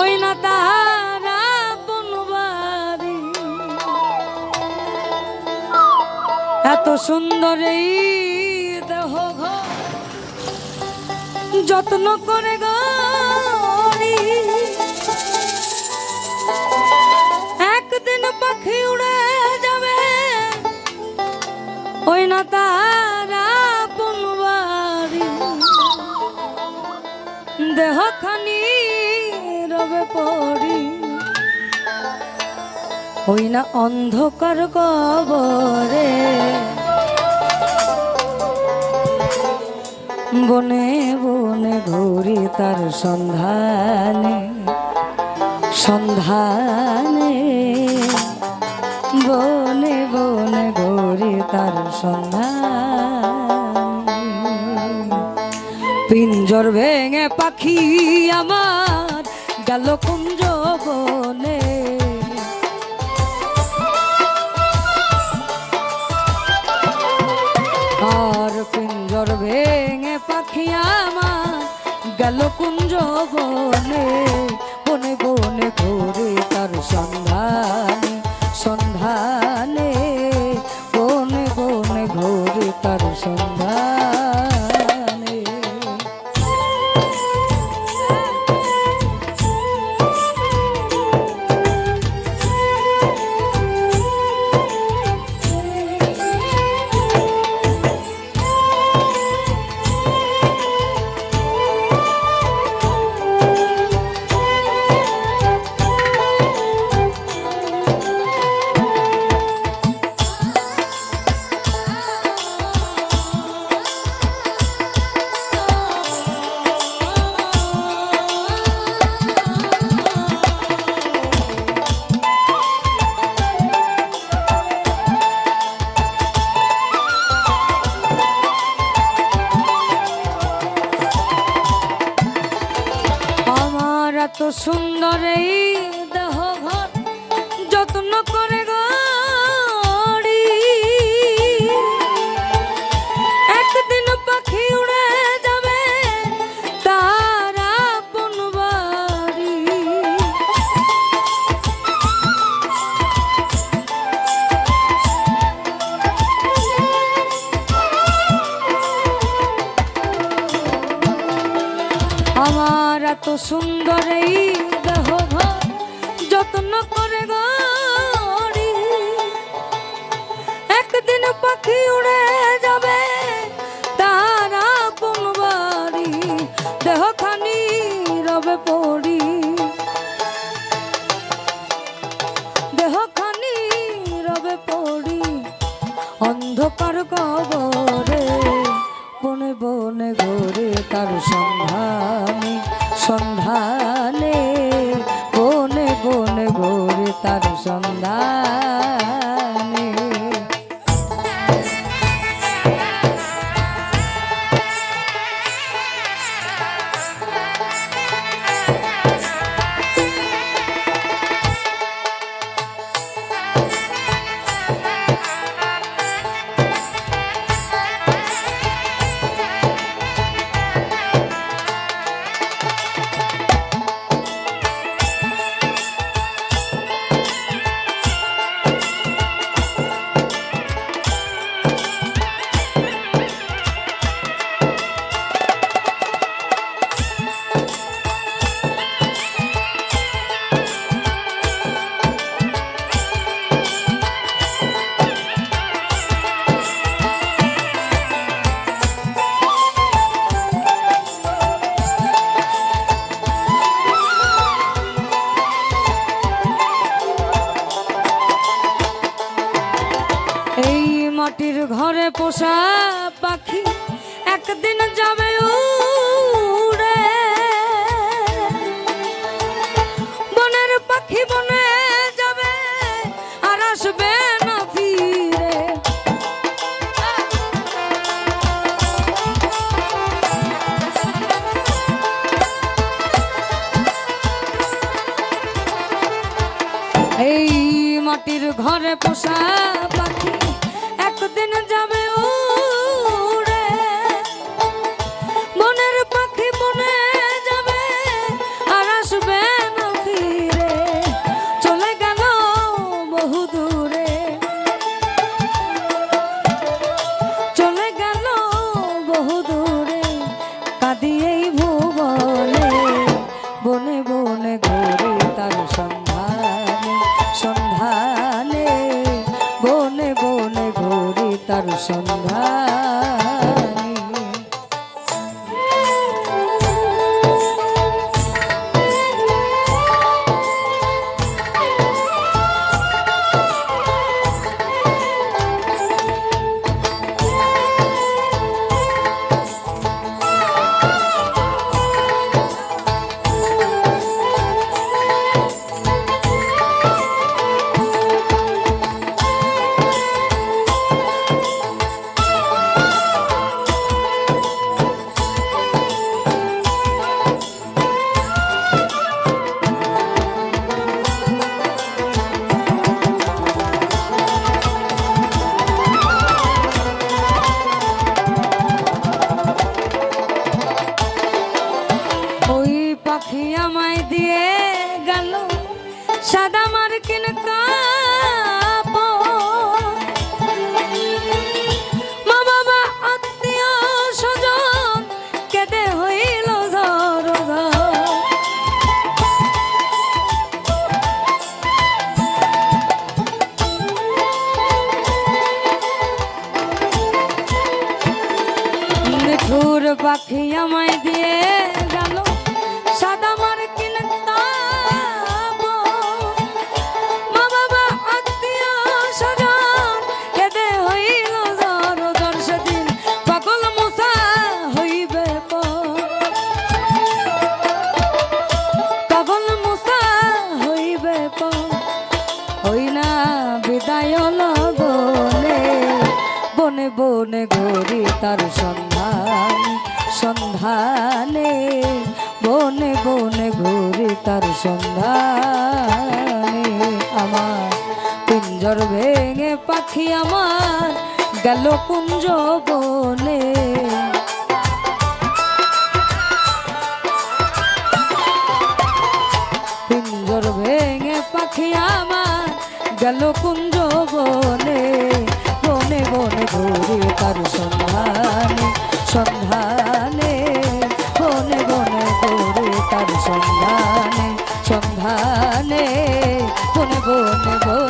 ওই না তাহারা বনবারি এত সুন্দর এই দেহ যত্ন করে গড়ি। ওই না অন্ধকার কবরে। বনে বনে ঘুরি তার সন্ধানে সন্ধানে। বনে বনে ঘুরি তার সন্ধানে। পিঞ্জর ভেঙে পাখি আমার, গেল কুঞ্জ সন্ধানে সন্ধানে বনে বনে ঘুরে তার সন্ধানে সুন্দর এই এত সুন্দর এই দেহ যত্ন করে গড়ি একদিন পাখি উড়ে যাবে তারা কোন বাড়ি, দেহখানি রবে পড়ি। দেহ খানি রবে পড়ি, অন্ধকার কবরে, বনে বনে ঘরে তার সন্ধানে। সন্ধানে বনে বনে ভোরে তার সন্ধানে পোষা পাখি একদিন যাবে উড়ে। বনের পাখি বনে যাবে আর আসবে না ফিরে। এই মাটির ঘরে পোষা পাখি একদিন যাবে sonar. আমায় দিয়ে গেল সাদা মার্কিন কাপড় তার সন্ধান, সন্ধানে বনে বনে ঘুরি তার সন্ধানে আমার পিঞ্জর ভেঙে পাখি আমার গেল কুঞ্জ বনে। পিঞ্জর ভেঙে পাখি আমার গেল কুঞ্জ বনে। বনে বনে ঘুরে তার সন্ধানে সন্ধানে। বনে বনে ঘুরে তার সন্ধানে সন্ধানে। বনে বনে বনে